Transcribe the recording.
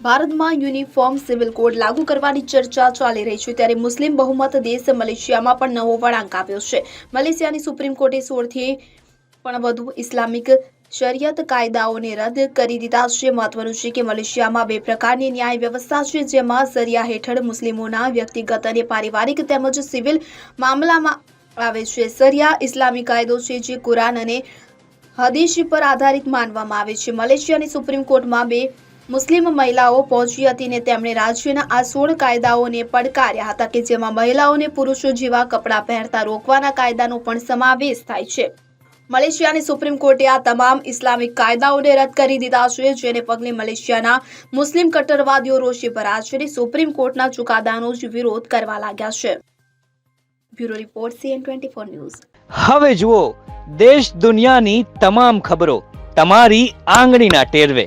ભારતમાં uniform civil code લાગુ કરવાની ચર્ચા ચાલી રહી છે ત્યારે મુસ્લિમ બહુમત દેશ મલેશિયામાં પણ નવો વળાંક આવ્યો છે. મલેશિયાની સુપ્રીમ કોર્ટે સોળથી પણ વધુ ઇસ્લામિક શરિયત કાયદાઓને રદ કરી દીધા છે. મહત્વનું છે કે મલેશિયામાં બે પ્રકારની ન્યાય વ્યવસ્થા છે, જેમાં સરિયા હેઠળ મુસ્લિમોના વ્યક્તિગત અને પારિવારિક તેમજ સિવિલ મામલામાં આવે છે. સરિયા ઇસ્લામી કાયદો છે જે કુરાન અને હદીશ પર આધારિત માનવામાં આવે છે. મલેશિયાની સુપ્રીમ કોર્ટમાં બે મુસ્લિમ મહિલાઓ પહોંચી હતી ને તેમણે રાજ્યના આ સોળ કાયદાઓને પડકાર્યા હતા કે જેમાં મહિલાઓને પુરુષો જેવા કપડાં પહેરતા રોકવાના કાયદાનો પણ સમાવેશ થાય છે. મલેશિયાની સુપ્રીમ કોર્ટે આ તમામ ઇસ્લામિક કાયદાઓને રદ કરી દીધા છે, જેને પગલે મલેશિયાના મુસ્લિમ કટ્ટરવાદીઓ રોષે ભરાયા છે અને સુપ્રીમ કોર્ટના ચુકાદાનો જ વિરોધ કરવા લાગ્યા છે. Bureau report CN twenty four news. હવે જુઓ, દેશ દુનિયાની તમામ ખબરો તમારી આંગળીના ટેરવે.